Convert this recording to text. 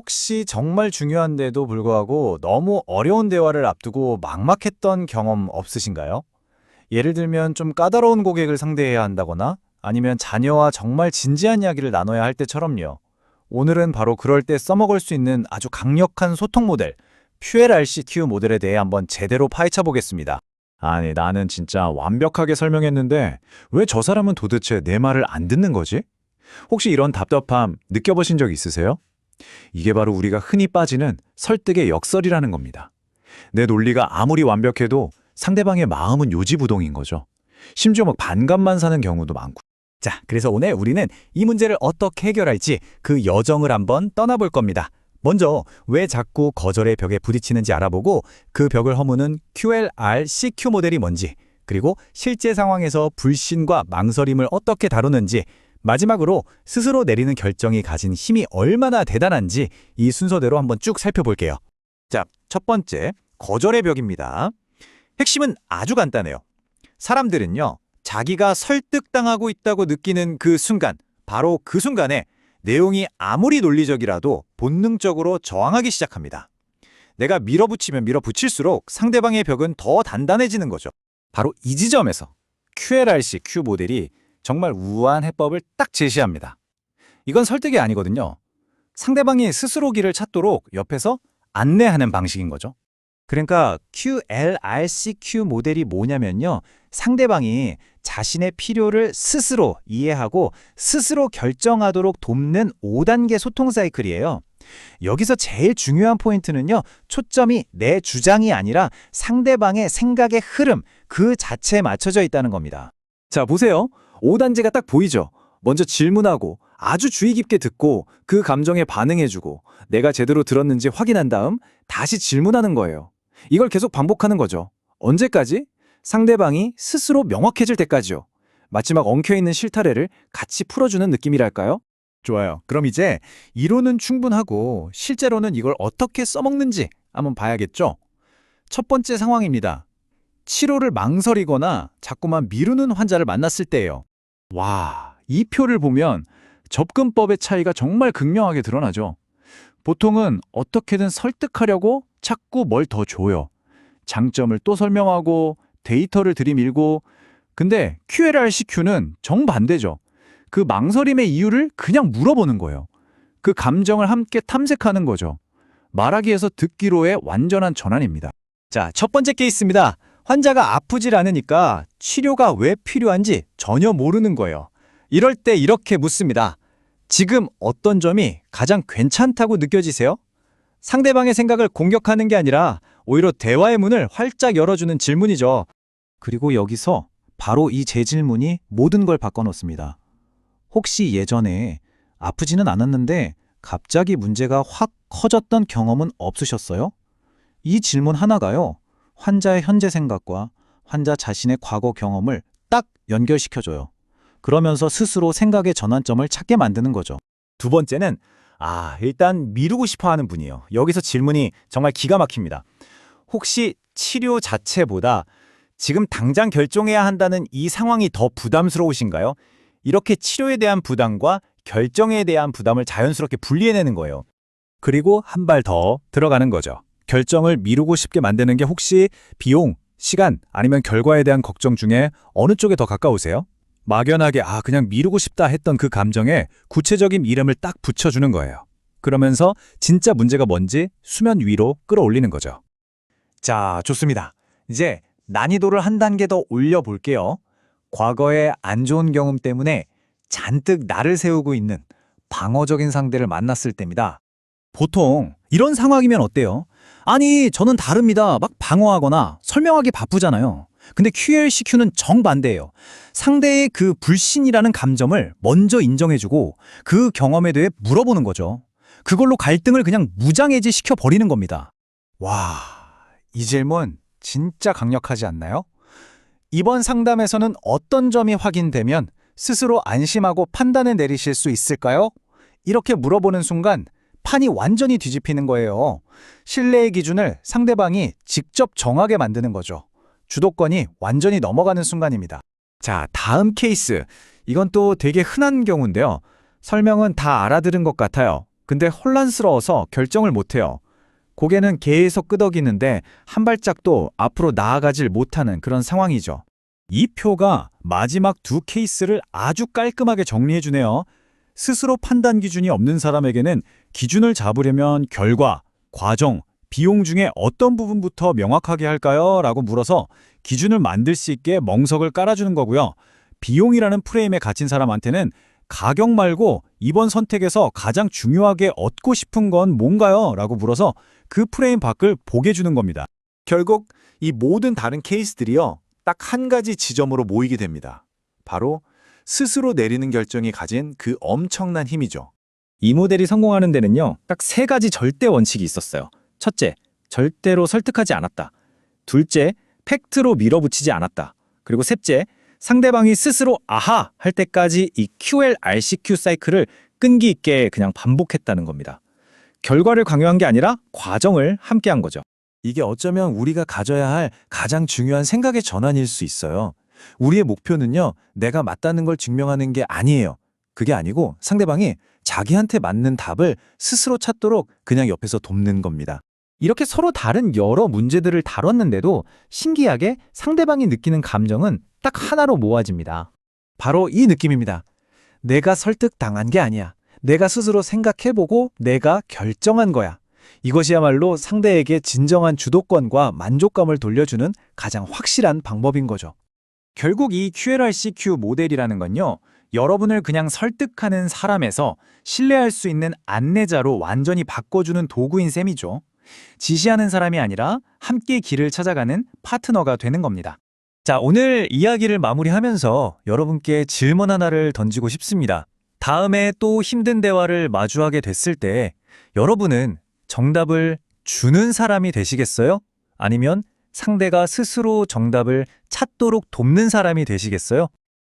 혹시 정말 중요한데도 불구하고 너무 어려운 대화를 앞두고 막막했던 경험 없으신가요? 예를 들면 좀 까다로운 고객을 상대해야 한다거나 아니면 자녀와 정말 진지한 이야기를 나눠야 할 때처럼요. 오늘은 바로 그럴 때 써먹을 수 있는 아주 강력한 소통 모델, QLRCQ 모델에 대해 한번 제대로 파헤쳐 보겠습니다. 아니, 나는 진짜 완벽하게 설명했는데 왜 저 사람은 도대체 내 말을 안 듣는 거지? 혹시 이런 답답함 느껴보신 적 있으세요? 이게 바로 우리가 흔히 빠지는 설득의 역설이라는 겁니다. 내 논리가 아무리 완벽해도 상대방의 마음은 요지부동인 거죠. 심지어 막 반감만 사는 경우도 많고. 자, 그래서 오늘 우리는 이 문제를 어떻게 해결할지 그 여정을 한번 떠나볼 겁니다. 먼저 왜 자꾸 거절의 벽에 부딪히는지 알아보고 그 벽을 허무는 QLR-CQ 모델이 뭔지, 그리고 실제 상황에서 불신과 망설임을 어떻게 다루는지, 마지막으로 스스로 내리는 결정이 가진 힘이 얼마나 대단한지 이 순서대로 한번 쭉 살펴볼게요. 자, 첫 번째, 거절의 벽입니다. 핵심은 아주 간단해요. 사람들은요, 자기가 설득당하고 있다고 느끼는 그 순간, 바로 그 순간에 내용이 아무리 논리적이라도 본능적으로 저항하기 시작합니다. 내가 밀어붙이면 밀어붙일수록 상대방의 벽은 더 단단해지는 거죠. 바로 이 지점에서 QLRC Q 모델이 정말 우아한 해법을 딱 제시합니다. 이건 설득이 아니거든요. 상대방이 스스로 길을 찾도록 옆에서 안내하는 방식인 거죠. 그러니까 QLRCQ 모델이 뭐냐면요. 상대방이 자신의 필요를 스스로 이해하고 스스로 결정하도록 돕는 5단계 소통 사이클이에요. 여기서 제일 중요한 포인트는요. 초점이 내 주장이 아니라 상대방의 생각의 흐름 그 자체에 맞춰져 있다는 겁니다. 자, 보세요. 5단계가 딱 보이죠? 먼저 질문하고 아주 주의 깊게 듣고 그 감정에 반응해주고 내가 제대로 들었는지 확인한 다음 다시 질문하는 거예요. 이걸 계속 반복하는 거죠. 언제까지? 상대방이 스스로 명확해질 때까지요. 마지막 엉켜있는 실타래를 같이 풀어주는 느낌이랄까요? 좋아요. 그럼 이제 이론은 충분하고 실제로는 이걸 어떻게 써먹는지 한번 봐야겠죠? 첫 번째 상황입니다. 치료를 망설이거나 자꾸만 미루는 환자를 만났을 때예요. 와, 이 표를 보면 접근법의 차이가 정말 극명하게 드러나죠. 보통은 어떻게든 설득하려고 자꾸 뭘 더 줘요. 장점을 또 설명하고 데이터를 들이밀고 근데 QLRCQ는 정반대죠. 그 망설임의 이유를 그냥 물어보는 거예요. 그 감정을 함께 탐색하는 거죠. 말하기에서 듣기로의 완전한 전환입니다. 자, 첫 번째 케이스입니다. 환자가 아프질 않으니까 치료가 왜 필요한지 전혀 모르는 거예요. 이럴 때 이렇게 묻습니다. 지금 어떤 점이 가장 괜찮다고 느껴지세요? 상대방의 생각을 공격하는 게 아니라 오히려 대화의 문을 활짝 열어주는 질문이죠. 그리고 여기서 바로 이제 질문이 모든 걸 바꿔놓습니다. 혹시 예전에 아프지는 않았는데 갑자기 문제가 확 커졌던 경험은 없으셨어요? 이 질문 하나가요. 환자의 현재 생각과 환자 자신의 과거 경험을 딱 연결시켜줘요. 그러면서 스스로 생각의 전환점을 찾게 만드는 거죠. 두 번째는 아, 일단 미루고 싶어 하는 분이에요. 여기서 질문이 정말 기가 막힙니다. 혹시 치료 자체보다 지금 당장 결정해야 한다는 이 상황이 더 부담스러우신가요? 이렇게 치료에 대한 부담과 결정에 대한 부담을 자연스럽게 분리해내는 거예요. 그리고 한 발 더 들어가는 거죠. 결정을 미루고 싶게 만드는 게 혹시 비용, 시간 아니면 결과에 대한 걱정 중에 어느 쪽에 더 가까우세요? 막연하게 아 그냥 미루고 싶다 했던 그 감정에 구체적인 이름을 딱 붙여주는 거예요. 그러면서 진짜 문제가 뭔지 수면 위로 끌어올리는 거죠. 자, 좋습니다. 이제 난이도를 한 단계 더 올려볼게요. 과거의 안 좋은 경험 때문에 잔뜩 나를 세우고 있는 방어적인 상대를 만났을 때입니다. 보통 이런 상황이면 어때요? 아니, 저는 다릅니다. 막 방어하거나 설명하기 바쁘잖아요. 근데 QLCQ는 정반대예요. 상대의 그 불신이라는 감정을 먼저 인정해주고 그 경험에 대해 물어보는 거죠. 그걸로 갈등을 그냥 무장해제 시켜버리는 겁니다. 와, 이 질문 진짜 강력하지 않나요? 이번 상담에서는 어떤 점이 확인되면 스스로 안심하고 판단을 내리실 수 있을까요? 이렇게 물어보는 순간 판이 완전히 뒤집히는 거예요. 신뢰의 기준을 상대방이 직접 정하게 만드는 거죠. 주도권이 완전히 넘어가는 순간입니다. 자, 다음 케이스. 이건 또 되게 흔한 경우인데요. 설명은 다 알아들은 것 같아요. 근데 혼란스러워서 결정을 못해요. 고개는 계속 끄덕이는데 한 발짝도 앞으로 나아가질 못하는 그런 상황이죠. 이 표가 마지막 두 케이스를 아주 깔끔하게 정리해주네요. 스스로 판단 기준이 없는 사람에게는 기준을 잡으려면 결과, 과정, 비용 중에 어떤 부분부터 명확하게 할까요? 라고 물어서 기준을 만들 수 있게 멍석을 깔아주는 거고요. 비용이라는 프레임에 갇힌 사람한테는 가격 말고 이번 선택에서 가장 중요하게 얻고 싶은 건 뭔가요? 라고 물어서 그 프레임 밖을 보게 주는 겁니다. 결국 이 모든 다른 케이스들이요. 딱 한 가지 지점으로 모이게 됩니다. 바로 스스로 내리는 결정이 가진 그 엄청난 힘이죠. 이 모델이 성공하는 데는요, 딱 세 가지 절대 원칙이 있었어요. 첫째, 절대로 설득하지 않았다. 둘째, 팩트로 밀어붙이지 않았다. 그리고 셋째, 상대방이 스스로 아하 할 때까지 이 QLRCQ 사이클을 끈기 있게 그냥 반복했다는 겁니다. 결과를 강요한 게 아니라 과정을 함께 한 거죠. 이게 어쩌면 우리가 가져야 할 가장 중요한 생각의 전환일 수 있어요. 우리의 목표는요, 내가 맞다는 걸 증명하는 게 아니에요. 그게 아니고 상대방이 자기한테 맞는 답을 스스로 찾도록 그냥 옆에서 돕는 겁니다. 이렇게 서로 다른 여러 문제들을 다뤘는데도 신기하게 상대방이 느끼는 감정은 딱 하나로 모아집니다. 바로 이 느낌입니다. 내가 설득당한 게 아니야. 내가 스스로 생각해보고 내가 결정한 거야. 이것이야말로 상대에게 진정한 주도권과 만족감을 돌려주는 가장 확실한 방법인 거죠. 결국 이 QLRCQ 모델이라는 건요, 여러분을 그냥 설득하는 사람에서 신뢰할 수 있는 안내자로 완전히 바꿔주는 도구인 셈이죠. 지시하는 사람이 아니라 함께 길을 찾아가는 파트너가 되는 겁니다. 자, 오늘 이야기를 마무리하면서 여러분께 질문 하나를 던지고 싶습니다. 다음에 또 힘든 대화를 마주하게 됐을 때 여러분은 정답을 주는 사람이 되시겠어요? 아니면 상대가 스스로 정답을 찾도록 돕는 사람이 되시겠어요?